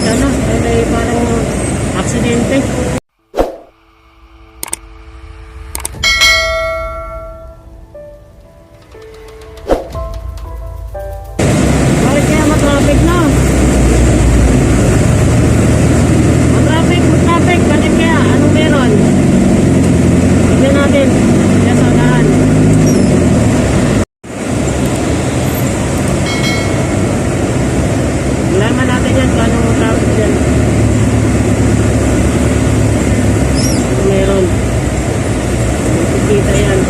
nakikita na. Ay, may parang aksidente. Bakit kaya matraffic na? Matraffic, matraffic. Bakit kaya? Anong meron? Tignan natin. Sa daan. Malaman natin yan kung anong traffic dyan. Kung meron. Kita yan.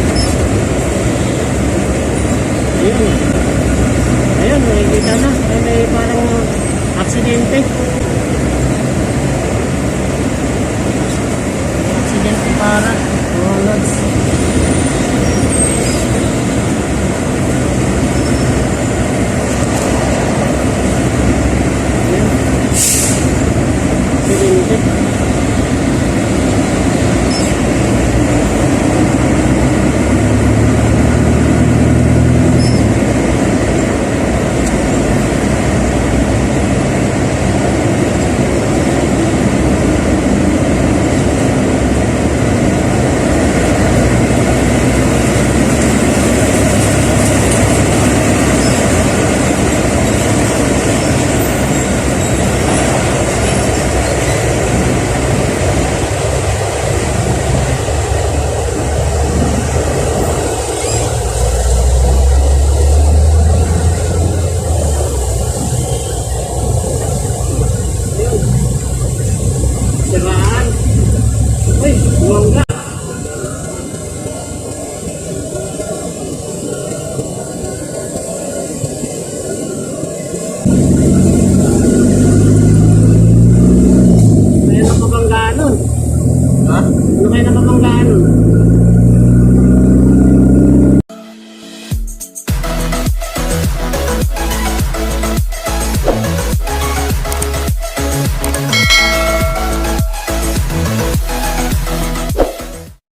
Ayun. Ayun, nakikita na. Ay, may parang aksidente. Aksidente para. Oh, lods. Aksidente. Kaya nakabanggaan